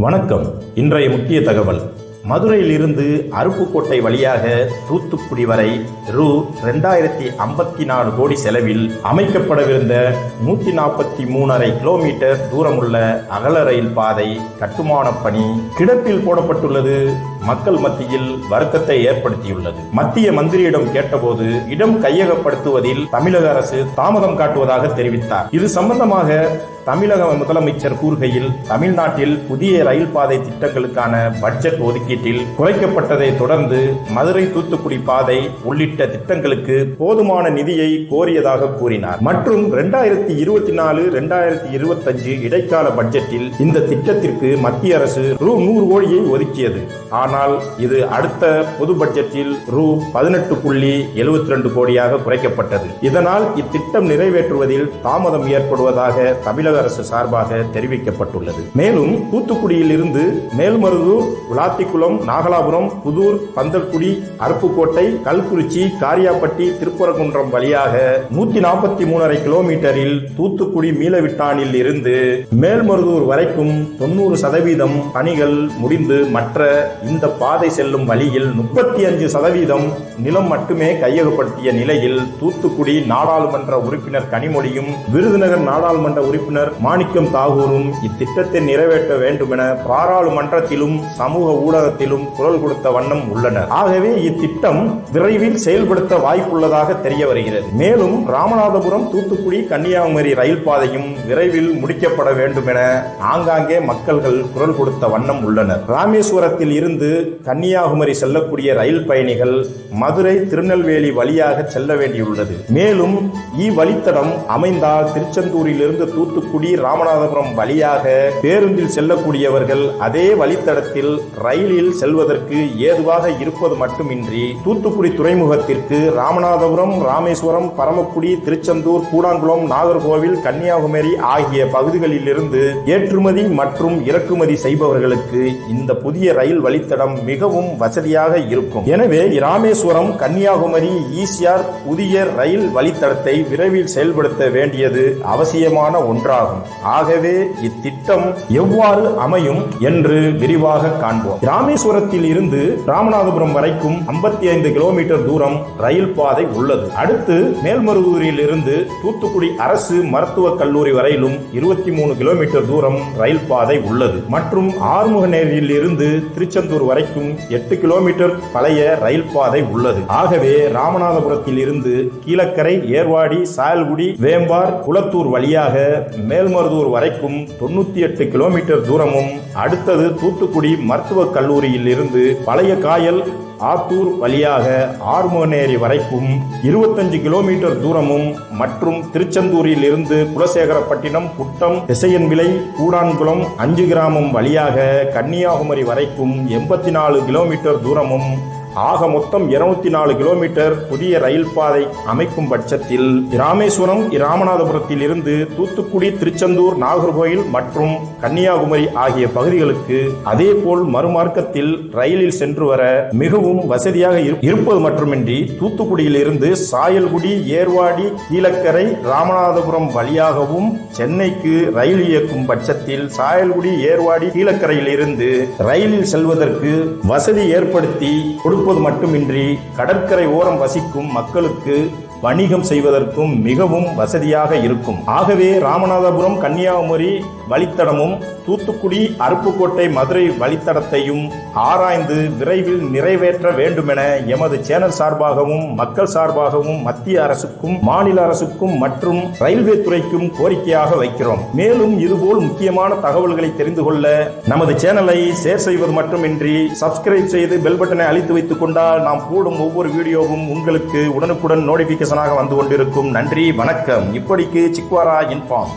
வணக்கம். இன்றைய முக்கிய தகவல். மதுரையில் இருந்து அருப்புக்கோட்டை வழியாக தூத்துக்குடி வரை ரூ. ரெண்டாயிரத்தி ஐம்பத்தி நாலு கோடி செலவில் அமைக்கப்படவிருந்த நூத்தி நாற்பத்தி மூணரை கிலோமீட்டர் தூரமுள்ள அகல ரயில் பாதை கட்டுமானப் பணி கிடப்பில் போடப்பட்டுள்ளது. மக்கள் மத்தியில் வருத்தத்தை ஏற்படுத்தியுள்ளது. மத்திய மந்திரியிடம் கேட்டபோது இடம் கையகப்படுத்துவதில் தமிழக அரசு தாமதம் காட்டுவதாக தெரிவித்தார். இது சம்பந்தமாக தமிழக முதலமைச்சர் கூறுகையில் தமிழ்நாட்டில் புதிய ரயில் பாதை திட்டங்களுக்கான பட்ஜெட் ஒதுக்கீட்டில் குறைக்கப்பட்டதை தொடர்ந்து மதுரை தூத்துக்குடி பாதை உள்ளிட்ட திட்டங்களுக்கு போதுமான நிதியை கோரியதாக கூறினார். மற்றும் இரண்டாயிரத்தி இருபத்தி நாலு இரண்டாயிரத்தி இருபத்தஞ்சு இடைக்கால பட்ஜெட்டில் இந்த திட்டத்திற்கு மத்திய அரசு ரூ நூறு கோடியை ஒதுக்கியது. ஆனால் இது அடுத்த பொது பட்ஜெட்டில் ரூ பதினெட்டு புள்ளி எழுபத்தி ரெண்டு கோடியாக குறைக்கப்பட்டது. இதனால் இத்திட்டம் நிறைவேற்றுவதில் தாமதம் ஏற்படுவதாக தமிழக அரசு சார்பாக தெரிவிக்கப்பட்டுள்ளது. மேலும் தூத்துக்குடியில் இருந்து மேல்மருதூர் விளாத்திக்குளம் நாகலாபுரம் புதூர் பந்தல்குடி அருப்புக்கோட்டை கல்குறிச்சி காரியாப்பட்டி திருப்பரங்குன்றம் வழியாக நூத்தி நாற்பத்தி மூணரை கிலோமீட்டரில் தூத்துக்குடி மீளவிட்டானில் இருந்து மேல்மருதூர் வரைக்கும் தொண்ணூறு சதவீதம் பணிகள் முடிந்து மற்ற இந்த பாதை செல்லும் வழியில் முப்பத்தி அஞ்சு சதவீதம் நிலம் மட்டுமே கையகப்படுத்திய நிலையில் தூத்துக்குடி நாடாளுமன்ற உறுப்பினர் கனிமொழியும் விருதுநகர் நாடாளுமன்ற உறுப்பினர் மாணிக்கம் தாகூரும் இத்திட்டத்தை நிறைவேற்ற வேண்டும் என பாராளுமன்றத்திலும் சமூக ஊடகத்திலும் குரல் கொடுத்த வண்ணம் உள்ளனர். ஆகவே இத்திட்டம் விரைவில் செயல்படுத்த வாய்ப்புள்ளதாக தெரிய வருகிறது. மேலும் ராமநாதபுரம் தூத்துக்குடி கன்னியாகுமரி ரயில் பாதையும் விரைவில் முடிக்கப்பட வேண்டும் என ஆங்காங்கே மக்கள்கள் குரல் கொடுத்த வண்ணம் உள்ளனர். ராமேஸ்வரத்தில் இருந்து கன்னியாகுமரி செல்லக்கூடிய ரயில் பயணிகள் மதுரை திருநெல்வேலி வழியாக செல்ல வேண்டியுள்ளது. மேலும் இவ்வழித்தடம் அமைந்தால் திருச்செந்தூரிலிருந்து தூத்துக்குடி ராமநாதபுரம் வழியாக பேருந்தில் செல்லக்கூடியவர்கள் அதே வழித்தடத்தில் ரயிலில் செல்வதற்கு ஏதுவாக இருப்பது மட்டுமின்றி தூத்துக்குடி துறைமுகத்திற்கு ராமநாதபுரம் ராமேஸ்வரம் பரமக்குடி திருச்செந்தூர் கூடாங்குளம் நாகர்கோவில் கன்னியாகுமரி ஆகிய பகுதிகளிலிருந்து ஏற்றுமதி மற்றும் இறக்குமதி செய்பவர்களுக்கு இந்த புதிய ரயில் வழித்தடம் மிகவும் வசதியாக இருக்கும். எனவே ராமேஸ்வரம் கன்னியாகுமரி ஈசிஆர் புதிய ரயில் வழித்தடத்தை விரைவில் செயல்படுத்த வேண்டியது அவசியமான ஒன்றாகும். ஆகவே இத்திட்டம் எவ்வாறு அமையும் என்று விரிவாக காண்போம். ராமேஸ்வரத்தில் இருந்து ராமநாதபுரம் வரைக்கும் 55 ஐந்து கிலோமீட்டர் தூரம் ரயில் பாதை உள்ளது. அடுத்து மேல்மருவூரில் இருந்து தூத்துக்குடி அரசு மருத்துவக் கல்லூரி வரையிலும் இருபத்தி மூணு கிலோமீட்டர் தூரம் ரயில் பாதை உள்ளது. மற்றும் ஆறுமுகநேரியில் இருந்து திருச்செந்தூர் வரைக்கும் எட்டு கிலோமீட்டர் பழைய ரயில் பாதை உள்ளது. ஆகவே ராமநாதபுரத்தில் இருந்து கீழக்கரை ஏர்வாடி சாயல்குடி வேம்பார் குளத்தூர் வழியாக மேல்மருதூர் வரைக்கும் தொண்ணூத்தி எட்டு கிலோமீட்டர் தூரமும் அடுத்தது தூத்துக்குடி மருத்துவக் கல்லூரியில் இருந்து பழைய காயல் ஆத்தூர் வழியாக ஆர்மோனேரி வரைக்கும் இருபத்தஞ்சு கிலோமீட்டர் தூரமும் மற்றும் திருச்செந்தூரில் இருந்து குலசேகரப்பட்டினம் குட்டம் திசையன்விளை கூடான்குளம் அஞ்சு கிராமம் வழியாக கன்னியாகுமரி வரைக்கும் எண்பத்தி நாலு கிலோமீட்டர் தூரமும் ஆக மொத்தம் இருநூத்தி நாலு கிலோமீட்டர் புதிய ரயில் பாதை அமைக்கும் பட்சத்தில் ராமேஸ்வரம் ராமநாதபுரத்தில் இருந்து தூத்துக்குடி திருச்செந்தூர் நாகர்கோயில் மற்றும் கன்னியாகுமரி ஆகிய பகுதிகளுக்கு அதேபோல் மறுமார்க்கத்தில் ரயிலில் சென்று வர மிகவும் வசதியாக இரு- இருப்பது மட்டுமின்றி தூத்துக்குடியில் இருந்து சாயல்குடி ஏர்வாடி கீழக்கரை ராமநாதபுரம் வழியாகவும் சென்னைக்கு ரயில் இயக்கும் பட்சத்தில் சாயல்குடி ஏர்வாடி கீழக்கரையில் இருந்து ரயிலில் செல்வதற்கு வசதி ஏற்படுத்தி கொடுப்பது மட்டுமின்றி கடற்கரை ஓரம் வசிக்கும் மக்களுக்கு வணிகம் செய்வதற்கும் மிகவும் வசதியாக இருக்கும். ஆகவே ராமநாதபுரம் கன்னியாகுமரி வழித்தடமும் தூத்துக்குடி அருப்புக்கோட்டை மதுரை வழித்தடத்தையும் ஆராய்ந்து விரைவில் நிறைவேற்ற வேண்டுமென எமது சேனல் சார்பாகவும் மக்கள் சார்பாகவும் மத்திய அரசுக்கும் மாநில அரசுக்கும் மற்றும் ரயில்வே துறைக்கும் கோரிக்கையாக வைக்கிறோம். மேலும் இதுபோல் முக்கியமான தகவல்களை தெரிந்து கொள்ள நமது சேனலை ஷேர் செய்வது மட்டுமின்றி சப்ஸ்கிரைப் செய்து பெல் பட்டனை அழித்து வைத்துக் கொண்டால் நாம் போடும் ஒவ்வொரு வீடியோவும் உங்களுக்கு உடனுக்குடன் நோட்டிபிகேஷனாக வந்து கொண்டிருக்கும். நன்றி வணக்கம். இப்படிக்கு சிக்வாரா இன்ஃபார்ம்